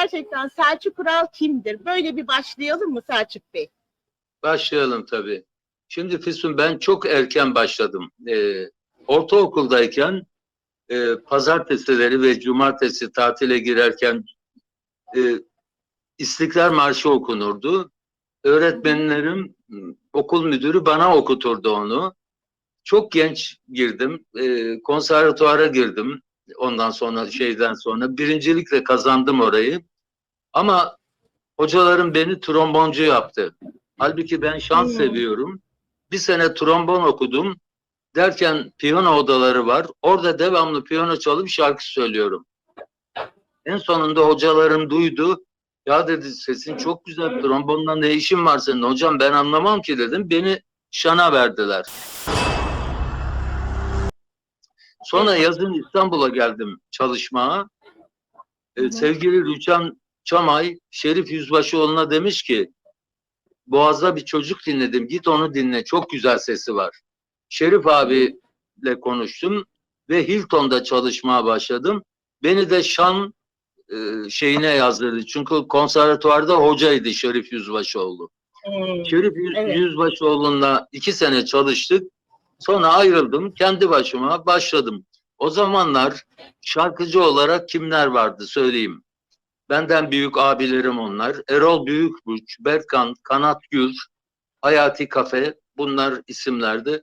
gerçekten Selçuk Kural kimdir? Böyle bir başlayalım mı Selçuk Bey? Başlayalım tabii. Şimdi Füsun ben çok erken başladım. Ee, ortaokuldayken e, pazartesileri ve cumartesi tatile girerken e, İstiklal Marşı okunurdu. Öğretmenlerim, okul müdürü bana okuturdu onu. Çok genç girdim. E, konservatuara girdim. Ondan sonra şeyden sonra birincilikle kazandım orayı. Ama hocalarım beni tromboncu yaptı. Halbuki ben şans Hmm. seviyorum. Bir sene trombon okudum. Derken piyano odaları var. Orada devamlı piyano çalıp şarkı söylüyorum. En sonunda hocalarım duydu. Ya dedi sesin çok güzel. Trombonla ne işin var senin? Hocam ben anlamam ki dedim. Beni şana verdiler. Sonra yazın İstanbul'a geldim çalışmaya. Ee, sevgili Rüçhan Çamay, Şerif Yüzbaşıoğlu'na demiş ki Boğaz'da bir çocuk dinledim. Git onu dinle. Çok güzel sesi var. Şerif abiyle konuştum ve Hilton'da çalışmaya başladım. Beni de şan e, şeyine yazdırdı. Çünkü konservatuvarda hocaydı Şerif Yüzbaşıoğlu. Hmm. Şerif Yüz, Evet. Yüzbaşıoğlu'nla iki sene çalıştık. Sonra ayrıldım. Kendi başıma başladım. O zamanlar şarkıcı olarak kimler vardı söyleyeyim. Benden büyük abilerim onlar. Erol Büyükburç, Berkan, Kanat Gür, Hayati Kafe bunlar isimlerdi.